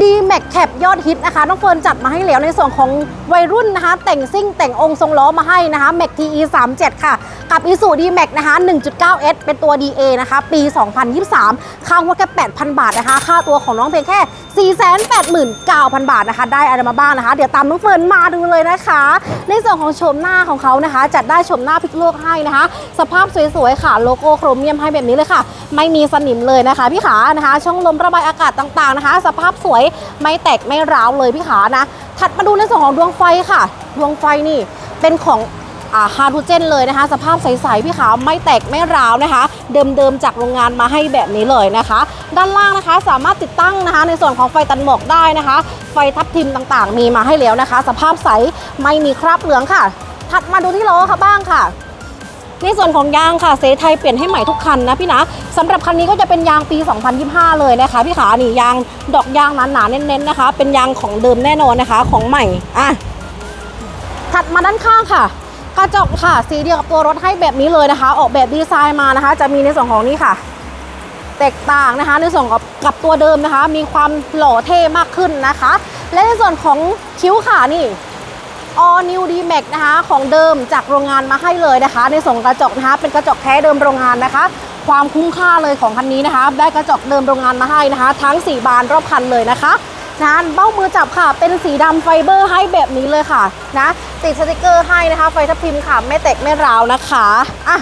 D Max Cap ยอดฮิตนะคะ น้องเฟิร์นจัดมาให้แล้วในส่วนของวัยรุ่นนะคะ แต่งซิ่งแต่งองค์ทรงล้อมาให้นะคะ Max TE 37ค่ะ กับ i s u D Max นะคะ 1.9S เป็นตัว DA นะคะ ปี 2023 ค่างวแค่ 8,000 บาทนะคะ ค่าตัวของน้องเพียงแค่ 489,000 บาทนะคะ ได้อะไรมาบ้างนะคะ เดี๋ยวตามน้องเฟิร์นมาดูเลยนะคะ ในส่วนของโฉมหน้าของเขานะคะ จัดได้โฉมหน้าพิกโลกให้นะคะ สภาพสวยๆค่ะ โลโก้โครเมียมให้แบบนี้เลยค่ะ ไม่มีสนิมเลยนะคะพี่ขานะคะ ช่องลมระบายอากาศต่างๆนะคะ สภาพสวยไม่แตกไม่ร้าวเลยพี่ขานะ ถัดมาดูในส่วนของดวงไฟค่ะ ดวงไฟนี่เป็นของอ่าฮาโดรเจนเลยนะคะ สภาพใสๆพี่ขาไม่แตกไม่ร้าวนะคะ เดิมๆจากโรงงานมาให้แบบนี้เลยนะคะ ด้านล่างนะคะสามารถติดตั้งนะคะ ในส่วนของไฟตันหมอกได้นะคะ ไฟทับทิมต่างๆ มีมาให้แล้วนะคะ สภาพใสไม่มีคราบเหลืองค่ะ ถัดมาดูที่ล้อค่ะบ้างค่ะ ในส่วนของยางค่ะเซไทยเปลี่ยนให้ใหม่ทุกคันนะพี่นะสำหรับคันนี้ก็จะเป็นยางปี 2025 เลยนะคะพี่ขานี่ยางดอกยางหนาๆเน้นๆนะคะ เป็นยางของเดิมแน่นอนนะคะของใหม่อะถัดมาด้านข้างค่ะกระจกค่ะ สีเดียวกับตัวรถให้แบบนี้เลยนะคะ ออกแบบดีไซน์มานะคะ จะมีในส่วนของนี้ค่ะ แตกต่างนะคะ ในส่วนกับกับตัวเดิมนะคะ มีความหล่อเท่มากขึ้นนะคะ และในส่วนของคิ้วขานี่ All New D Max นะคะของเดิมจากโรงงานมาให้เลยนะคะ ในส่งกระจกนะคะเป็นกระจกแท้เดิมโรงงานนะคะ ความคุ้มค่าเลยของคันนี้นะคะได้กระจกเดิมโรงงานมาให้นะคะ ทั้ง 4 บานรอบคันเลยนะคะนะเบ้ามือจับค่ะ เป็นสีดำไฟเบอร์ให้แบบนี้เลยค่ะนะติดสติกเกอร์ให้นะคะ ไฟทับทิมค่ะ ไม่แตกไม่ร้าวนะคะอะ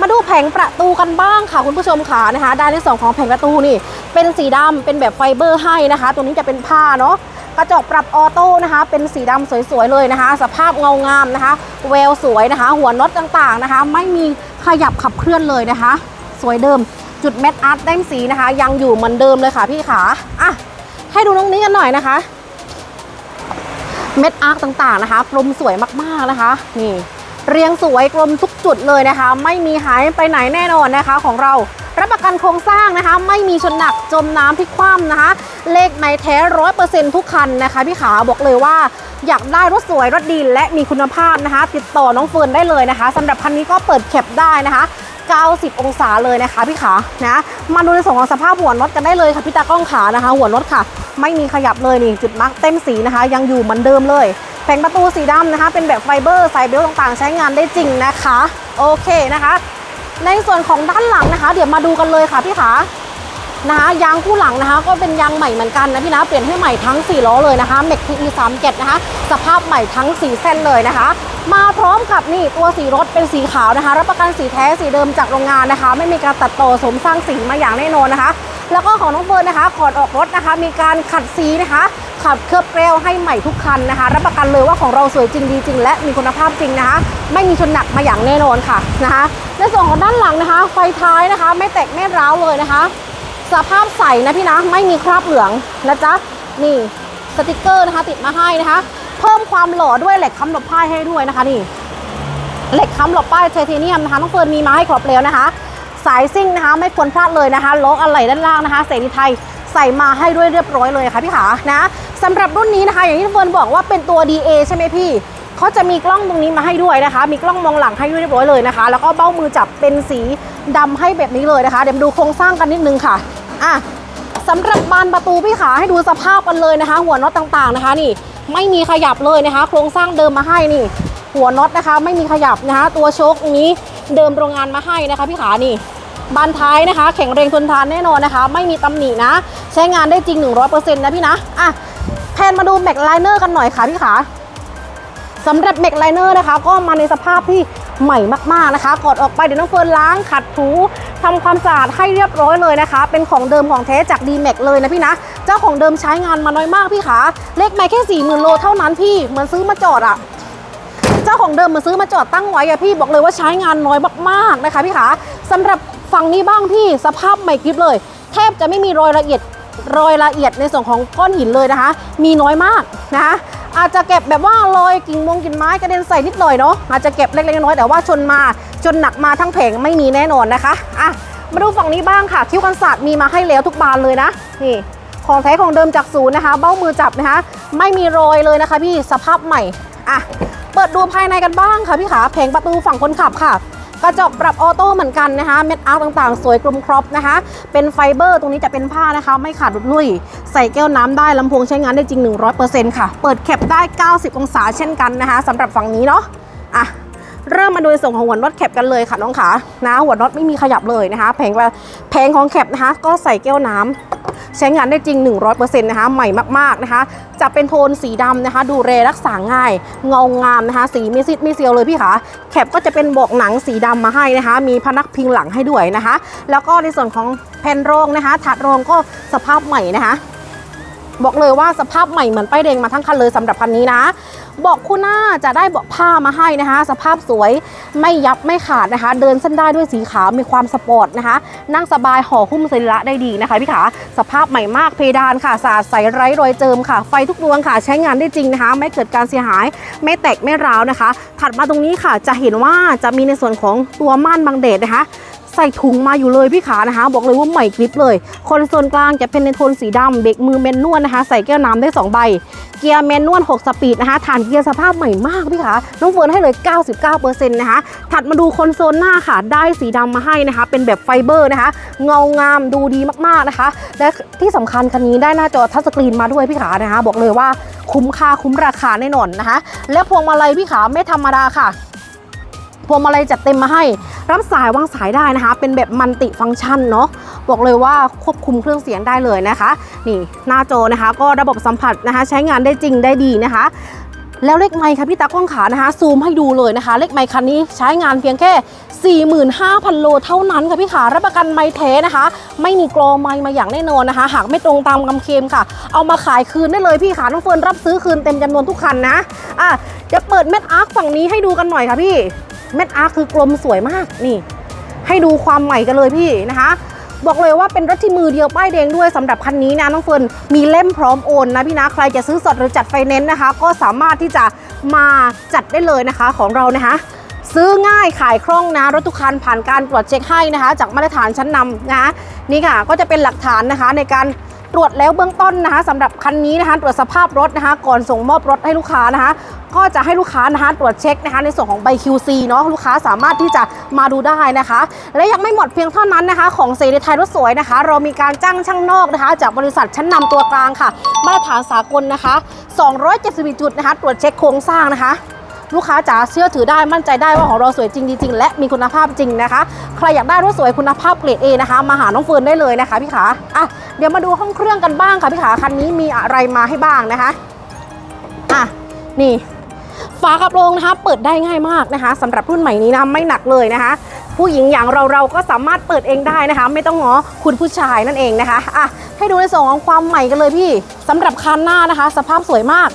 มาดูแผงประตูกันบ้างค่ะคุณผู้ชมค่ะนะคะ ด้านที่สองของแผงประตูนี่ เป็นสีดำเป็นแบบไฟเบอร์ให้นะคะ ตัวนี้จะเป็นผ้าเนาะ กระจกปรับออโต้นะคะ เป็นสีดำสวยๆเลยนะคะ สภาพเงางามนะคะแววสวยนะคะ หัวน็อตต่างๆนะคะ ไม่มีขยับขับเคลื่อนเลยนะคะ สวยเดิม จุดเม็ดอาร์ตแต้มสีนะคะ ยังอยู่เหมือนเดิมเลยค่ะพี่ขาอะให้ดูตรงนี้กันหน่อยนะคะเม็ดอาร์คต่างๆนะคะกลมสวยมากๆนะคะ นี่ เรียงสวยกลมทุกจุดเลยนะคะ ไม่มีหายไปไหนแน่นอนนะคะของเรา รับประกันโครงสร้างนะคะ ไม่มีชนหนักจมน้ำพลิกคว่ำนะคะ เลขไม้แท้ร้อยเปอร์เซ็นทุกคันนะคะพี่ขาบอกเลยว่าอยากได้รถสวยรถดีและมีคุณภาพนะคะ ติดต่อน้องเฟิร์นได้เลยนะคะสำหรับคันนี้ก็เปิดแคปได้นะคะ 90 องศาเลยนะคะพี่ขานะมาดูในส่วนของสภาพหัวน็อตกันได้เลยค่ะพี่ตากล้องขานะคะ หัวน็อตค่ะ ไม่มีขยับเลยนี่จุดมาร์กเต็มสีนะคะ ยังอยู่เหมือนเดิมเลยแผงประตูสีดำนะคะ เป็นแบบไฟเบอร์ใส่เบลต์ต่างๆ ใช้งานได้จริงนะคะ โอเคนะคะ ในส่วนของด้านหลังนะคะ เดี๋ยวมาดูกันเลยค่ะพี่ขานะคะยางคู่หลังนะคะ ก็เป็นยางใหม่เหมือนกันนะพี่นะเปลี่ยนให้ใหม่ทั้ง 4 ล้อเลยนะคะ m e c TE 37นะคะ สภาพใหม่ทั้ง 4 เส้นเลยนะคะ มาพร้อมกับนี่ตัวสีรถเป็นสีขาวนะคะ รับประกันสีแท้สีเดิมจากโรงงานนะคะ ไม่มีการตัดต่อสมสร้างสีมาอย่างแน่นอนนะคะ แล้วก็ของน้องเฟิร์นนะคะขอดออกรถนะคะ มีการขัดสีนะคะ ขัดเคลือบเกลียวให้ใหม่ทุกคันนะคะ รับประกันเลยว่าของเราสวยจริงดีจริง และมีคุณภาพจริงนะคะ ไม่มีชนหนักมาอย่างแน่นอนค่ะนะคะในส่วนของด้านหลังนะคะ ไฟท้ายนะคะ ไม่แตกไม่ร้าวเลยนะคะ สภาพใสนะพี่นะไม่มีคราบเหลืองนะจ๊ะนี่สติกเกอร์นะคะติดมาให้นะคะ เพิ่มความหล่อด้วยเหล็กค้ำหลบป้ายให้ด้วยนะคะนี่เหล็กค้ำหลบป้ายไทเทเนียมนะคะน้องเฟิร์นมีมาให้ครบแล้วนะคะ สายซิ่งนะคะ ไม่ควรพลาดเลยนะคะล้ออะไหล่ด้านล่างนะคะ เสรีไทย ใส่มาให้ด้วยเรียบร้อยเลยค่ะพี่ขานะสำหรับรุ่นนี้นะคะ อย่างที่เฟิร์นบอกว่าเป็นตัว DA ใช่ไหมพี่เขาจะมีกล้องตรงนี้มาให้ด้วยนะคะ มีกล้องมองหลังให้ด้วยเรียบร้อยเลยนะคะ แล้วก็เบ้ามือจับเป็นสีดำให้แบบนี้เลยนะคะ เดี๋ยวมาดูโครงสร้างกันนิดนึงค่ะอะสำหรับบานประตูพี่ขาให้ดูสภาพกันเลยนะคะ หัวน็อตต่างๆนะคะนี่ ไม่มีขยับเลยนะคะ โครงสร้างเดิมมาให้นี่ หัวน็อตนะคะ ไม่มีขยับนะคะ ตัวโชคนี้เดิมโรงงานมาให้นะคะพี่ขานี่ บานท้ายนะคะ แข็งแรงทนทานแน่นอนนะคะ ไม่มีตำหนินะ ใช้งานได้จริง 100%นะพี่นะอะแพนมาดูแม็กไลเนอร์กันหน่อยค่ะพี่ขาสำหรับแม็กไลเนอร์นะคะ ก็มาในสภาพที่ใหม่มากๆนะคะกดออกไปเดี๋ยวน้องเฟิร์นล้างขัดถูทำความสะอาดให้เรียบร้อยเลยนะคะ เป็นของเดิมของแท้จาก d m a x เลยนะพี่นะ เจ้าของเดิมใช้งานมาน้อยมากพี่ขาเลขไม่แค่4 0,000โลเท่านั้นพี่เหมือนซื้อมาจอดอะเจ้าของเดิมมาซื้อมาจอดตั้งไว้อะพี่บอกเลยว่าใช้งานน้อยมากๆนะคะพี่ขาสำหรับ ฝั่งนี้บ้างพี่สภาพใหม่กริบเลย แทบจะไม่มีรอยละเอียดรอยละเอียดในส่วนของก้อนหินเลยนะคะ มีน้อยมากนะคะอาจจะเก็บแบบว่ารอยกิ่งมงกิ่งไม้กระเด็นใส่นิดหน่อยเนาะอาจจะเก็บเล็กๆน้อยๆแต่ว่าชนมาจนหนักมาทั้งแผงไม่มีแน่นอนนะคะอะมาดูฝั่งนี้บ้างค่ะคิ้วกันศาสตร์มีมาให้แล้วทุกบานเลยนะนี่ของแท้ของเดิมจากศูนย์นะคะ เบ้ามือจับนะคะ ไม่มีรอยเลยนะคะ พี่สภาพใหม่อะเปิดดูภายในกันบ้างค่ะพี่ขาแผงประตูฝั่งคนขับค่ะ กระจกปรับออโต้เหมือนกันนะคะ เม็ดอาร์ต่างๆ สวยกลมครบนะคะ เป็นไฟเบอร์ตรงนี้จะเป็นผ้านะคะ ไม่ขาดหลุดลุ่ย ใส่แก้วน้ำได้ลำโพงใช้งานได้จริง 100%ค่ะ เปิดแคปได้ 90 องศาเช่นกันนะคะสำหรับฝั่งนี้เนาะอะเริ่มมาโดยส่งของหัวน็อตแคปกันเลยค่ะน้องขานะหัวน็อตไม่มีขยับเลยนะคะแผงว่าแผงของแคปนะคะ ก็ใส่แก้วน้ำ ใช้งานได้จริง 100%นะคะใหม่มากๆนะคะ จะเป็นโทนสีดำนะคะ ดูเรรักษาง่าย เงางามนะคะ สีไม่ซิดไม่เซียวเลยพี่คะแคปก็จะเป็นบอกหนังสีดำมาให้นะคะ มีพนักพิงหลังให้ด้วยนะคะ แล้วก็ในส่วนของแผ่นรองนะคะ ถัดรองก็สภาพใหม่นะคะ บอกเลยว่าสภาพใหม่เหมือนป้ายแดงมาทั้งคันเลยสำหรับคันนี้นะบอกคู่หน้าจะได้เบาะผ้ามาให้นะคะ สภาพสวยไม่ยับไม่ขาดนะคะ เดินเส้นได้ด้วยสีขาวมีความสปอร์ตนะคะ นั่งสบายห่อหุ้มสรีระได้ดีนะคะพี่ขาสภาพใหม่มากเพดานค่ะสะอาดใสไร้รอยเจิมค่ะ ไฟทุกดวงค่ะ ใช้งานได้จริงนะคะ ไม่เกิดการเสียหาย ไม่แตกไม่ร้าวนะคะ ถัดมาตรงนี้ค่ะจะเห็นว่าจะมีในส่วนของตัวม่านบังแดดนะคะ ใส่ถุงมาอยู่เลยพี่ขานะคะ บอกเลยว่าใหม่กริบเลย คอนโซลกลางจะเป็นในโทนสีดำเบรกมือแมนนวลนะคะ ใส่แก้วน้ำได้ 2 ใบ เกียร์แมนนวล6สปีดนะคะฐานเกียร์สภาพใหม่มากพี่ขาน้องเฟิร์นให้เลย 99%นะคะ ถัดมาดูคอนโซลหน้าค่ะ ได้สีดำมาให้นะคะ เป็นแบบไฟเบอร์นะคะ เงางามดูดีมากๆนะคะ และที่สำคัญคันนี้ได้หน้าจอทัชสกรีนมาด้วยพี่ขานะคะ บอกเลยว่าคุ้มค่าคุ้มราคาแน่นอนนะคะ และพวงมาลัยพี่ขาไม่ธรรมดาค่ะ พวงมาลัยจัดเต็มมาให้ รับสายวางสายได้นะคะ เป็นแบบมัลติฟังก์ชันเนาะบอกเลยว่าควบคุมเครื่องเสียงได้เลยนะคะ นี่หน้าจอนะคะ ก็ระบบสัมผัสนะคะ ใช้งานได้จริงได้ดีนะคะ แล้วเลขไมค์ค่ะพี่ตากล้องขานะคะ ซูมให้ดูเลยนะคะ เลขไมค์คันนี้ใช้งานเพียงแค่ 45,000 โลเท่านั้นค่ะพี่ขารับประกันไมค์แท้นะคะ ไม่มีกรอไมค์มาอย่างแน่นอนนะคะ หากไม่ตรงตามคำเคลมค่ะ เอามาขายคืนได้เลยพี่ขาน้องเฟิร์นรับซื้อคืนเต็มจำนวนทุกคันนะอะเดี๋ยวเปิดเม็ดอาร์คฝั่งนี้ให้ดูกันหน่อยค่ะพี่ เม็ดอาร์คคือกลมสวยมากนี่ ให้ดูความใหม่กันเลยพี่นะคะ บอกเลยว่าเป็นรถที่มือเดียวป้ายแดงด้วยสำหรับคันนี้นะน้องเฟิร์นมีเล่มพร้อมโอนนะพี่นะใครจะซื้อสดหรือจัดไฟแนนซ์นะคะ ก็สามารถที่จะมาจัดได้เลยนะคะของเรานะคะซื้อง่ายขายคล่องนะ รถทุกคันผ่านการตรวจเช็คให้นะคะ จากมาตรฐานชั้นนำนะนี่ค่ะ ก็จะเป็นหลักฐานนะคะในการ ตรวจแล้วเบื้องต้นนะคะสำหรับคันนี้นะคะ ตรวจสภาพรถนะคะ ก่อนส่งมอบรถให้ลูกค้านะคะ ก็จะให้ลูกค้านะคะตรวจเช็คนะคะในส่วนของใบ QC เนาะลูกค้าสามารถที่จะมาดูได้นะคะ และยังไม่หมดเพียงเท่านั้นนะคะ ของเซรีไทยรถสวยนะคะ เรามีการจ้างช่างนอกนะคะ จากบริษัทชั้นนำตัวกลางค่ะมาตรฐานสากลนะคะ270จุดนะคะ ตรวจเช็คโครงสร้างนะคะลูกค้าจ๋าเชื่อถือได้มั่นใจได้ว่าของเราสวยจริงจริงและมีคุณภาพจริงนะคะ ใครอยากได้รถสวยคุณภาพเกรด A นะคะ มาหาน้องเฟิร์นได้เลยนะคะพี่ขาอะ เดี๋ยวมาดูห้องเครื่องกันบ้างค่ะพี่ขาคันนี้มีอะไรมาให้บ้างนะคะอะนี่ฝากระโปรงนะคะเปิดได้ง่ายมากนะคะสำหรับรุ่นใหม่นี้นะไม่หนักเลยนะคะ ผู้หญิงอย่างเราเราก็สามารถเปิดเองได้นะคะ ไม่ต้องง้อคุณผู้ชายนั่นเองนะคะอะให้ดูในส่วนของความใหม่กันเลยพี่สำหรับคันหน้านะคะ สภาพสวยมาก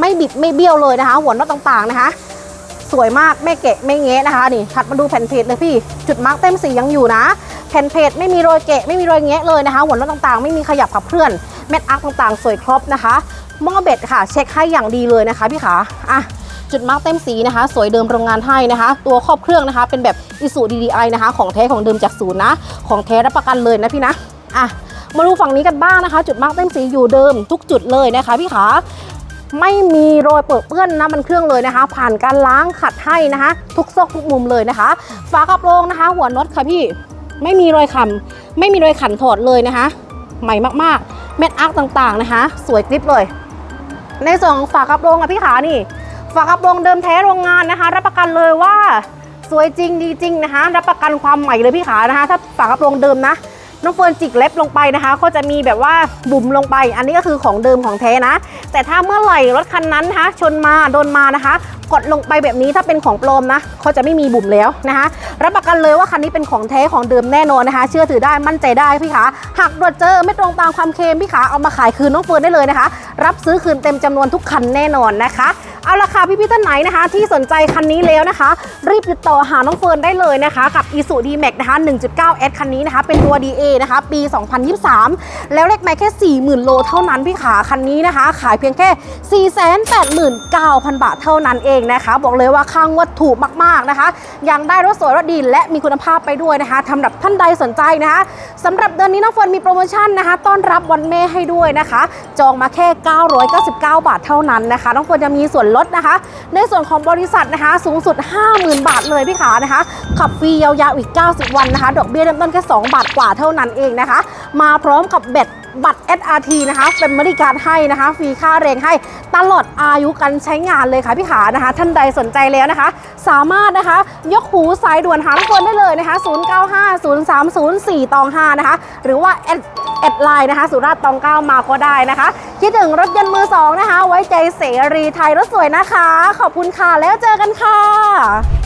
ไม่บิดไม่เบี้ยวเลยนะคะ หัวน็อตต่างๆนะคะ สวยมากไม่เกะไม่เงะนะคะนี่ถัดมาดูแผ่นเพจเลยพี่ จุดมาร์กเต็มสียังอยู่นะ แผ่นเพจไม่มีรอยเกะไม่มีรอยแงะเลยนะคะหัวน็อตต่างๆ ไม่มีขยับขับเคลื่อนเม็ดอาร์คต่างๆ สวยครบนะคะหม้อเบ็ดค่ะ เช็คให้อย่างดีเลยนะคะพี่ขาอะจุดมาร์กเต็มสีนะคะ สวยเดิมโรงงานให้นะคะ ตัวครอบเครื่องนะคะ เป็นแบบอิสุ DDI นะคะ ของแท้ของเดิมจากศูนย์นะ ของแท้รับประกันเลยนะพี่นะอะมาดูฝั่งนี้กันบ้างนะคะ จุดมาร์กเต็มสีอยู่เดิมทุกจุดเลยนะคะพี่ขาไม่มีรอยเปื้อนเปื้อนน้ำมันเครื่องเลยนะคะ ผ่านการล้างขัดให้นะคะ ทุกซอกทุกมุมเลยนะคะ ฝากระโปรงนะคะ หัวน็อตค่ะพี่ ไม่มีรอยขำไม่มีรอยขันถอดเลยนะคะ ใหม่มากๆ เม็ดอาร์คต่างๆนะคะ สวยกริบเลย ในส่วนของฝากระโปรงอะพี่ขานี่ ฝากระโปรงเดิมแท้โรงงานนะคะ รับประกันเลยว่าสวยจริงดีจริงนะคะ รับประกันความใหม่เลยพี่ขานะคะ ถ้าฝากระโปรงเดิมนะน้องเฟิร์นจิกเล็บลงไปนะคะ ก็จะมีแบบว่าบุ๋มลงไป อันนี้ก็คือของเดิมของแท้นะ แต่ถ้าเมื่อไหร่รถคันนั้นนะคะชนมาโดนมานะคะ กดลงไปแบบนี้ถ้าเป็นของปลอมนะเขาจะไม่มีบุ๋มแล้วนะคะรับประกันเลยว่าคันนี้เป็นของแท้ของเดิมแน่นอนนะคะ เชื่อถือได้มั่นใจได้พี่ขาหากตรวจเจอไม่ตรงตามความเคลมพี่ขาเอามาขายคืนน้องเฟิร์นได้เลยนะคะ รับซื้อคืนเต็มจำนวนทุกคันแน่นอนนะคะเอาละค่ะพี่พี่ท่านไหนนะคะ ที่สนใจคันนี้แล้วนะคะ รีบติดต่อหาน้องเฟิร์นได้เลยนะคะ กับ i s u d m a x นะคะ 1.9S คันนี้นะคะ เป็นตัว DA นะคะ ปี 2023 แล้วเลขไม่แค่ 40,000 โลเท่านั้นพี่ขาคันนี้นะคะ ขายเพียงแค่ 489,000 บาทเท่านั้นเององนะคะ บอกเลยว่าค่างวดถูกมากๆนะคะ ยังได้รถสวยรถดีและมีคุณภาพไปด้วยนะคะสำหรับท่านใดสนใจนะคะสำหรับเดือนนี้น้องเฟิร์นมีโปรโมชั่นนะคะ ต้อนรับวันแม่ให้ด้วยนะคะ จองมาแค่ 999 บาทเท่านั้นนะคะ น้องเฟิร์นจะมีส่วนลดนะคะ ในส่วนของบริษัทนะคะ สูงสุด 50,000 บาทเลยพี่ขานะคะ ขับฟรียาวๆอีก 90 วันนะคะ ดอกเบี้ยเริ่มต้นแค่2บาทกว่าเท่านั้นเองนะคะ มาพร้อมกับเบ็ด บัตร SRT นะคะเป็นบริการให้นะคะ ฟรีค่าแรงให้ตลอดอายุการใช้งานเลยค่ะพี่ขานะคะ ท่านใดสนใจแล้วนะคะ สามารถนะคะ ยกหูสายด่วนหาทุกคนได้เลยนะคะ 095030ตอง5นะคะ หรือว่าแอดแอดไลน์นะคะ สุราษฎร์ตอง 9 มาก็ได้นะคะ คิดถึงรถยนต์มือสองนะคะ ไว้ใจเสรีไทยรถสวยนะคะ ขอบคุณค่ะแล้วเจอกันค่ะ